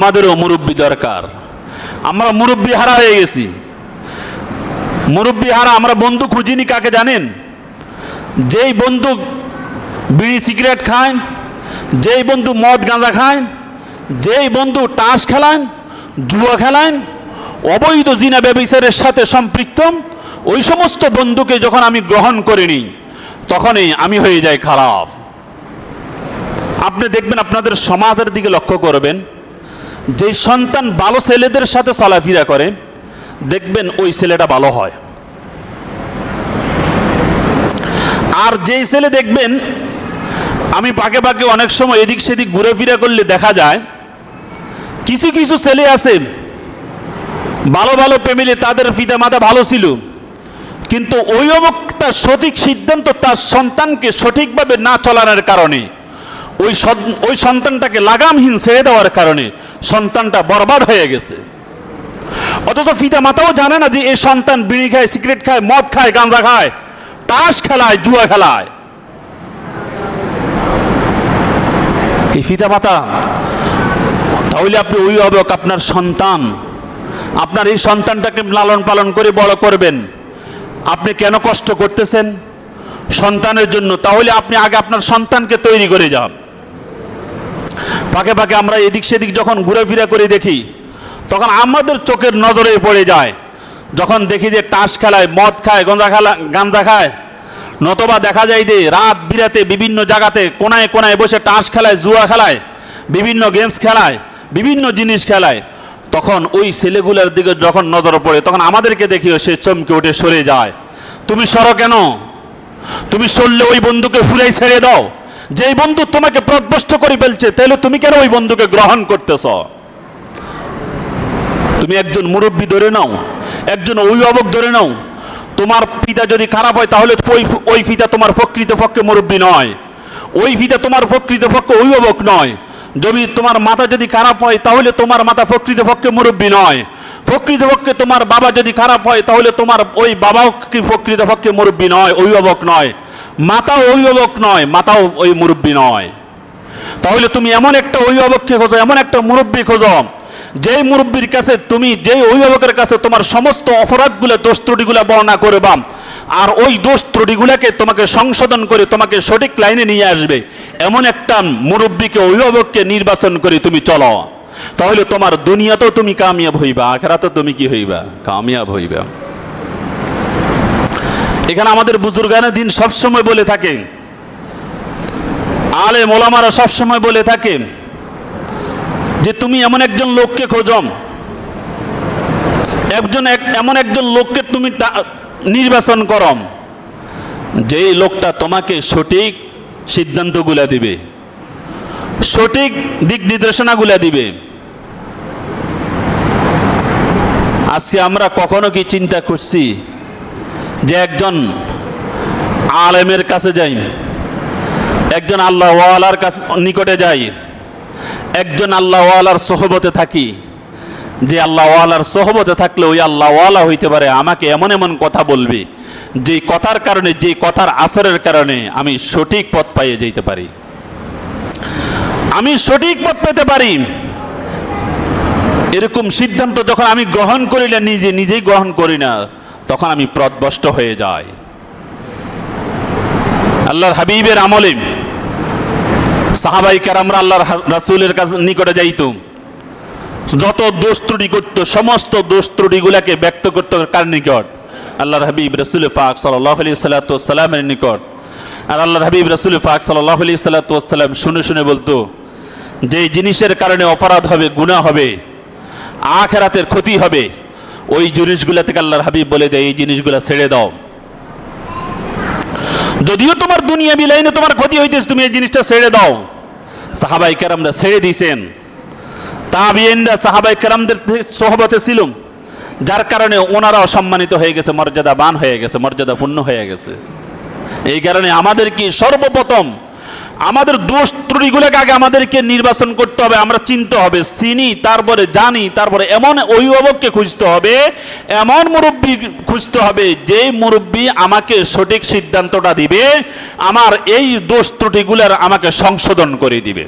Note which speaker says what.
Speaker 1: আমাদেরও মুরব্বী দরকার। আমরা মুরব্বী হারা হয়ে গেছি। মুরব্বী হারা, আমরা বন্ধু খুঁজিনি কাকে জানেন? যেই বন্ধু বিড়ি সিগারেট খায়, যেই বন্ধু মদ গাঁজা খায়, যেই বন্ধু টাস খেলায়, জুয়া খেলায়, অবৈধ জিনা ব্যবচারের সাথে সম্পৃক্ত, ওই সমস্ত বন্ধুকে যখন আমি গ্রহণ করে নিই তখনই আমি হয়ে যাই খারাপ। আপনি দেখবেন আপনাদের সমাজের দিকে লক্ষ্য করবেন যেই সন্তান ভালো ছেলেদের সাথে চলাফেরা করে, দেখবেন ওই ছেলেটা ভালো হয়। আর যেই ছেলে দেখবেন, আমি পাকে পাকে অনেক সময় এদিক সেদিক ঘুরে ফিরে করলে দেখা যায়, কিছু কিছু ছেলে আছে, ভালো ভালো ফ্যামিলি তাদের পিতা মাতা ভালো ছিল, কিন্তু ওই অবকটা সঠিক সিদ্ধান্ত তার সন্তানকে সঠিকভাবে না চলানোর কারণে, ওই ওই সন্তানটাকে লাগামহীন ছেড়ে দেওয়ার কারণে সন্তানটা বরবাদ হয়ে গেছে। অথচ পিতা মাতাও জানে না যে এই সন্তান বিড়ি খায়, সিগারেট খায়, মদ খায়, গাঁজা খায়, তাস খেলায়, জুয়া খেলায়। এই পিতা মাতা, তাহলে আপনি অভিভাবক, আপনার সন্তান, আপনার এই সন্তানটাকে লালন পালন করে বড় করবেন। আপনি কেন কষ্ট করতেছেন? সন্তানের জন্য। তাহলে আপনি আগে আপনার সন্তানকে তৈরি করে যান। পাকে পাকে আমরা এদিক সেদিক যখন ঘুরেফিরা করে দেখি, তখন আমাদের চোখের নজরে পড়ে যায়। যখন দেখি যে টাস খেলায়, মদ খায়, গঞ্জা খেলা, গাঞ্জা খায়, নতবা দেখা যায় যে রাত বিরাতে বিভিন্ন জায়গাতে কোনায় কোনায় বসে টাস খেলায়, জুয়া খেলায়, বিভিন্ন গেমস খেলায়, বিভিন্ন জিনিস খেলায়, তখন ওই ছেলেগুলোর দিকে যখন নজর পড়ে, তখন আমাদেরকে দেখিও সে চমকে উঠে সরে যায়। তুমি সরো কেন? তুমি সরলে ওই বন্ধুকে ফুরাই ছেড়ে দাও। যেই বন্ধু তোমাকে প্রদবষ্ট করে ফেলছে তাহলে তুমি কেন ওই বন্ধুকে গ্রহণ করতেছ? তুমি একজন মুরব্বী ধরে নাও, একজন অভিভাবক ধরে নাও। তোমার পিতা যদি খারাপ হয়, তাহলে ওই ওই পিতা তোমার প্রকৃত পক্ষে মুরব্বী নয়। ওই পিতা তোমার প্রকৃত পক্ষে অভিভাবক নয়। যদি তোমার মাথা যদি খারাপ হয়, তাহলে তোমার মাথা প্রকৃত পক্ষে মুরব্বী নয়। প্রকৃত পক্ষে তোমার বাবা যদি খারাপ হয়, তাহলে তোমার ওই বাবাও প্রকৃত পক্ষে মুরব্বী নয়, অভিভাবক নয়। মাতাও অভিভাবক নয়, মাতাও ওই মুরব্বী নয়। তাহলে তুমি এমন একটা অভিভাবককে খোঁজো, এমন একটা মুরব্বী খোঁজো, যেই মুরব্বীর কাছে তুমি, যেই অভিভাবকের কাছে তোমার সমস্ত অপরাধগুলো, দোষ ত্রুটিগুলো বর্ণনা করবা, আর ওই দোষ ত্রুটিগুলোকে তোমাকে সংশোধন করে তোমাকে সঠিক লাইনে নিয়ে আসবে, এমন একটা মুরব্বীকে, অভিভাবককে নির্বাচন করে তুমি চলো। তাহলে তোমার দুনিয়াতেও তুমি কামিয়াব হইবা, আখেরাতেও তুমি কি হইবা? কামিয়াব হইবা। এখানে আমাদের বুজুর্গানের দিন সবসময় বলে থাকে। আলে মোলামারা সবসময় বলে থাকে যে, তুমি এমন একজন লোককে খোঁজম একজন এমন একজন লোককে তুমি নির্বাচন করম যেই লোকটা তোমাকে সঠিক সিদ্ধান্তগুলা দিবে, সঠিক দিক নির্দেশনাগুলা দিবে। আজকে আমরা কখনো কি চিন্তা করছি যে একজন আলেমের কাছে যাই, একজন আল্লাহ ওয়ালার কাছে নিকটে যাই, একজন আল্লাহ ওয়ালার সহবতে থাকি, যে আল্লাহ ওয়ালার সহবতে থাকলে ওই আল্লাহ ওয়ালা হইতে পারে, আমাকে এমন এমন কথা বলবে যে কথার কারণে যে কথার আসরের কারণে আমি সঠিক পথ পাইয়ে যেতে পারি। আমি সঠিক পথ পেতে পারি। এরকম সিদ্ধান্ত যখন আমি গ্রহণ করি না, নিজে নিজেই গ্রহণ করি না তখন আমি প্রদবষ্ট হয়ে যাই। আল্লাহর হাবিবের আমলে সাহাবাই কারামরা আল্লাহর রাসূলের কাছে নিকটে যাইতো। যত দোষ ত্রুটি করত, সমস্ত দোষ ত্রুটিগুলাকে ব্যক্ত করত কার নিকট? আল্লাহর হাবিব রসুল পাক সাল্লাহ আলি সাল্লাতামের নিকট। আর আল্লাহর হাবিব রসুল পাক সাল্লাহ আলি সাল্লাতাম শুনে শুনে বলতো যে জিনিসের কারণে অপরাধ হবে, গুনাহ হবে, আখেরাতের ক্ষতি হবে ওই জিনিসগুলা থেকে আল্লাহর হাবিব বলে দেয়, এই জিনিসগুলা ছেড়ে দাও। যদিও তোমার দুনিয়া বিলাইনে তোমার ক্ষতি হইতেছে, তুমি এই জিনিসটা ছেড়ে দাও। সাহাবাই কেরামরা ছেড়ে দিয়েছেন তাবিয়েনরা, সাহাবাই কেরামদের সহবতে ছিল যার কারণে ওনারাও সম্মানিত হয়ে গেছে, মর্যাদাবান হয়ে গেছে, মর্যাদাপূর্ণ হয়ে গেছে। এই কারণে আমাদের কি সর্বপ্রথম আমাদের দোষ ত্রুটিগুলোকে আগে আমাদেরকে নির্বাচন করতে হবে, আমরা চিনতে হবে, চিনি, তারপরে জানি, তারপরে এমন অভিভাবককে খুঁজতে হবে, এমন মুরব্বী খুঁজতে হবে যে মুরব্বী আমাকে সঠিক সিদ্ধান্তটা দিবে, আমার এই দোষ ত্রুটিগুলোর আমাকে সংশোধন করে দিবে।